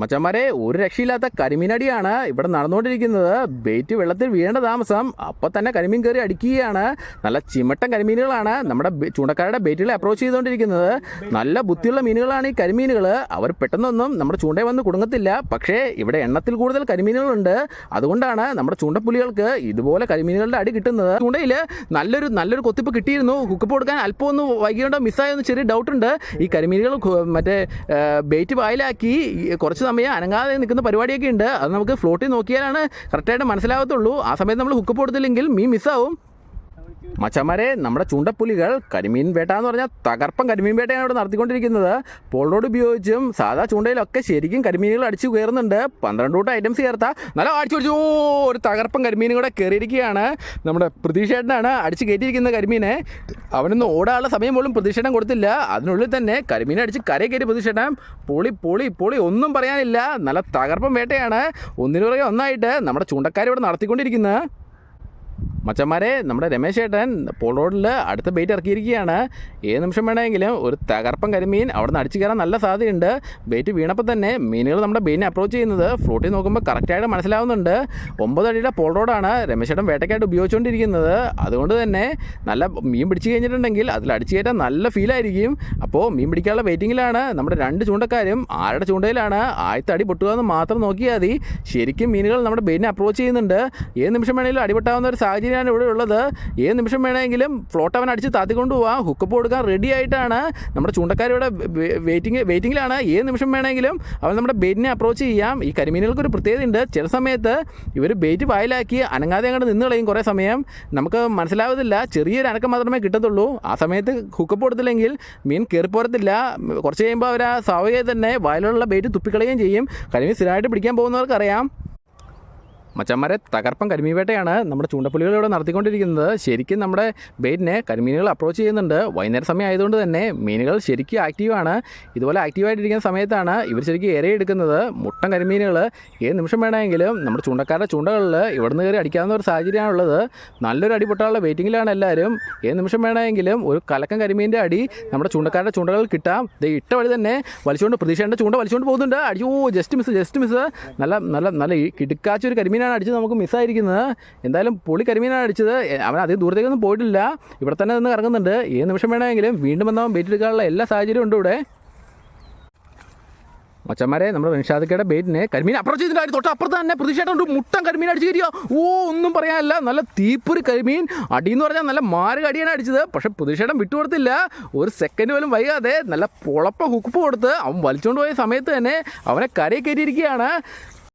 മച്ചന്മാരെ ഒരു രക്ഷയില്ലാത്ത കരിമീനടിയാണ് ഇവിടെ നടന്നുകൊണ്ടിരിക്കുന്നത്. ബെയ്റ്റ് വെള്ളത്തിൽ വീഴേണ്ട താമസം. അപ്പം തന്നെ കരിമീൻ കയറി അടിക്കുകയാണ്. നല്ല ചിമട്ടൻ കരിമീനുകളാണ് നമ്മുടെ ചൂണ്ടക്കാരുടെ ബെയ്റ്റുകളെ അപ്രോച്ച് ചെയ്തുകൊണ്ടിരിക്കുന്നത്. നല്ല ബുദ്ധിയുള്ള മീനുകളാണ് ഈ കരിമീനുകൾ അവർ പെട്ടെന്നൊന്നും നമ്മുടെ ചൂണ്ടയിൽ വന്ന് കുടുങ്ങത്തില്ല. പക്ഷേ ഇവിടെ എണ്ണത്തിൽ കൂടുതൽ കരിമീനുകളുണ്ട്. അതുകൊണ്ടാണ് നമ്മുടെ ചൂണ്ടപ്പുലികൾക്ക് ഇതുപോലെ കരിമീനുകളുടെ അടി കിട്ടുന്നത്. ചൂണ്ടയിൽ നല്ലൊരു നല്ലൊരു കൊത്തിപ്പ് കിട്ടിയിരുന്നു. ഹുക്കപ്പ് കൊടുക്കാൻ അല്പം ഒന്ന് വൈകിയോണ്ടോ മിസ്സായെന്ന് ചെറിയ ഡൗട്ടുണ്ട് ഈ കരിമീനുകൾ മറ്റേ ബെയ്റ്റ് വായിലാക്കി. കുറച്ച് സമയം അനങ്ങാതെ നിൽക്കുന്ന പരിപാടിയൊക്കെ ഉണ്ട്. അത് നമുക്ക് ഫ്ലോട്ടിൽ നോക്കിയാലാണ് കറക്റ്റായിട്ട് മനസ്സിലാകത്തുള്ളൂ ആ സമയത്ത് നമ്മൾ ഹുക്കപ്പ് കൊടുത്തില്ലെങ്കിൽ മീൻ മിസ്സാവും മച്ചന്മാരെ നമ്മുടെ ചൂണ്ടപ്പുലികൾ കരിമീൻ വേട്ട എന്ന് പറഞ്ഞാൽ തകർപ്പം കരിമീൻ വേട്ടയാണ് ഇവിടെ നടത്തിക്കൊണ്ടിരിക്കുന്നത്. പോൾ റോഡ് ഉപയോഗിച്ചും സാധാ ചൂണ്ടയിലൊക്കെ ശരിക്കും കരിമീനുകൾ അടിച്ചു കയറുന്നുണ്ട്. പന്ത്രണ്ട് കൂട്ടം ഐറ്റംസ് ചേർത്താൽ നല്ല അടിച്ചു ഓ ഒരു തകർപ്പം കരിമീൻ കൂടെ കയറിയിരിക്കുകയാണ്. നമ്മുടെ പ്രതീക്ഷേട്ടനാണ് അടിച്ച് കയറ്റിയിരിക്കുന്ന കരിമീനെ. അവനൊന്ന് ഓടാനുള്ള സമയം പോലും പ്രതീക്ഷേട്ടൻ കൊടുത്തില്ല. അതിനുള്ളിൽ തന്നെ കരിമീനെ അടിച്ച് കരയെ കയറ്റി പ്രതീക്ഷേട്ടൻ. പൊളി പൊളി പൊളി ഒന്നും പറയാനില്ല. നല്ല തകർപ്പം വേട്ടയാണ്. ഒന്നിനു പുറകെ ഒന്നായിട്ട് നമ്മുടെ ചൂണ്ടക്കാർ ഇവിടെ നടത്തിക്കൊണ്ടിരിക്കുന്നത് മച്ചന്മാരെ നമ്മുടെ രമേശ് ഏട്ടൻ പോൾ റോഡിൽ അടുത്ത ബെയ്റ്റ് ഇറക്കിയിരിക്കുകയാണ്. ഏത് നിമിഷം വേണമെങ്കിലും ഒരു തകർപ്പൻ കരിമീൻ അവിടെ നിന്ന് അടിച്ചു കയറാൻ നല്ല സാധ്യതയുണ്ട്. ബെയ്റ്റ് വീണപ്പോൾ തന്നെ മീനുകൾ നമ്മുടെ ബെയിനെ അപ്രോച്ച് ചെയ്യുന്നത്. ഫ്ലോട്ടിൽ നോക്കുമ്പോൾ കറക്റ്റായിട്ട് മനസ്സിലാവുന്നുണ്ട്. ഒമ്പത് അടിയുടെ പോൾ റോഡാണ് രമേശ് ഏട്ടൻ വേട്ടയ്ക്കായിട്ട് ഉപയോഗിച്ചുകൊണ്ടിരിക്കുന്നത്. അതുകൊണ്ട് തന്നെ നല്ല മീൻ പിടിച്ചു കഴിഞ്ഞിട്ടുണ്ടെങ്കിൽ അതിൽ അടിച്ചു കയറ്റാൻ നല്ല ഫീലായിരിക്കും അപ്പോൾ മീൻ പിടിക്കാനുള്ള വെയിറ്റിങ്ങിലാണ് നമ്മുടെ രണ്ട് ചൂണ്ടക്കാരും ആരുടെ ചൂണ്ടയിലാണ്? ആദ്യത്തെ അടി പൊട്ടുക എന്ന് മാത്രം നോക്കിയാൽ മതി. ശരിക്കും മീനുകൾ നമ്മുടെ ബെയിനെ അപ്രോച്ച് ചെയ്യുന്നുണ്ട്. ഏത് നിമിഷം വേണമെങ്കിലും അടിപൊട്ടാവുന്ന ഒരു സാഹചര്യമാണ് ഇവിടെ ഉള്ളത്. ഏത് നിമിഷം വേണമെങ്കിലും ഫ്ലോട്ട് അവൻ അടിച്ച് താത്തിക്കൊണ്ട് പോവാം. ഹുക്കപ്പ് കൊടുക്കാൻ റെഡി ആയിട്ടാണ്. നമ്മുടെ ചൂണ്ടക്കാരിവിടെ വെയിറ്റിംഗ് വെയിറ്റിങ്ങിലാണ് ഏത് നിമിഷം വേണമെങ്കിലും അവൻ നമ്മുടെ ബെയിറ്റിനെ അപ്രോച്ച് ചെയ്യാം. ഈ കരിമീനുകൾക്ക് ഒരു പ്രത്യേകതയുണ്ട് ചില സമയത്ത് ഇവർ ബെയ്റ്റ് വായിലാക്കി അനങ്ങാതെ അങ്ങോട്ട് നിന്ന് കളയും കുറേ സമയം. നമുക്ക് മനസ്സിലാവത്തില്ല. ചെറിയൊരു അനക്കം മാത്രമേ കിട്ടത്തുള്ളൂ. ആ സമയത്ത് ഹുക്കപ്പ് കൊടുത്തില്ലെങ്കിൽ മീൻ കയറിപ്പോരത്തില്ല കുറച്ച് കഴിയുമ്പോൾ അവർ ആ സാവയെ തന്നെ വയലുള്ള ബെയ്റ്റ് തുപ്പിക്കളയുകയും ചെയ്യും. കരിമീൻ സ്ഥിരമായിട്ട് പിടിക്കാൻ പോകുന്നവർക്കറിയാം. മച്ചന്മാരെ തകർപ്പൻ കരിമീൻ വേട്ടയാണ് നമ്മുടെ ചൂണ്ടപ്പുലികൾ ഇവിടെ നടത്തിക്കൊണ്ടിരിക്കുന്നത്. ശരിക്കും നമ്മുടെ ബെയ്റ്റിനെ കരിമീനുകൾ അപ്രോച്ച് ചെയ്യുന്നുണ്ട്. വൈകുന്നേര സമയം ആയതുകൊണ്ട് തന്നെ മീനുകൾ ശരിക്കും ആക്റ്റീവാണ് ഇതുപോലെ ആക്റ്റീവായിട്ടിരിക്കുന്ന സമയത്താണ് ഇവർ ശരിക്കും ഏറെ എടുക്കുന്നത്. മുട്ടൻ കരിമീനുകൾ ഏത് നിമിഷം വേണമെങ്കിലും നമ്മുടെ ചൂണ്ടക്കാരുടെ ചൂണ്ടകളിൽ ഇവിടുന്ന് കയറി അടിക്കാവുന്ന ഒരു സാഹചര്യമാണുള്ളത് നല്ലൊരു അടി വെയിറ്റിങ്ങിലാണ് എല്ലാവരും. ഏത് നിമിഷം വേണമെങ്കിലും ഒരു കലക്കൻ കരിമീന്റെ അടി നമ്മുടെ ചൂണ്ടക്കാരുടെ ചൂണ്ടകൾ കിട്ടാം. ഇത് ഇട്ട വഴി തന്നെ വലിച്ചുകൊണ്ട് പ്രതീക്ഷേന്റെ ചൂണ്ട വലിച്ചുകൊണ്ട് പോകുന്നുണ്ട്. അടിയോ ജസ്റ്റ് മിസ് ജസ്റ്റ് മിസ് നല്ല നല്ല നല്ല ഈ കിടുക്കാച്ച ഒരു കരിമീനാണ് അടിച്ചത് നമുക്ക് മിസ്സായിരിക്കുന്നത്. എന്തായാലും പൊളി കരിമീനാണ് അടിച്ചത്. അവൻ അധികം ദൂരത്തേക്കൊന്നും പോയിട്ടില്ല. ഇവിടെ തന്നെ നിന്ന് കറങ്ങുന്നുണ്ട്. ഏത് നിമിഷം വേണമെങ്കിലും വീണ്ടും വന്നവൻ ബെയ്റ്റ് എടുക്കാനുള്ള എല്ലാ സാഹചര്യവും ഉണ്ട് ഇവിടെ. മച്ചന്മാരെ നമ്മുടെ നിഷാദിക്കയുടെ ബേറ്റിനെ കരിമീൻ അപ്രോച്ച് ചെയ്തിട്ടുണ്ടായിരുന്നു തൊട്ട് അപ്പുറത്ത് തന്നെ പ്രതീക്ഷയായിട്ട് മുട്ടൻ കരിമീൻ അടിച്ചു ഓ ഒന്നും പറയാനില്ല. നല്ല തീപ്പൊരു കരിമീൻ. അടി എന്ന് പറഞ്ഞാൽ നല്ല മാരക അടിയാണ് അടിച്ചത്. പക്ഷേ പ്രതീക്ഷയുടെ വിട്ടുകൊടുത്തില്ല. ഒരു സെക്കൻഡ് പോലും വൈകാതെ നല്ല പൊളപ്പ ഹുക്കുപ്പ് കൊടുത്ത് അവൻ വലിച്ചുകൊണ്ട് പോയ സമയത്ത് തന്നെ അവനെ കരയിൽ കയറ്റിയിരിക്കുകയാണ്.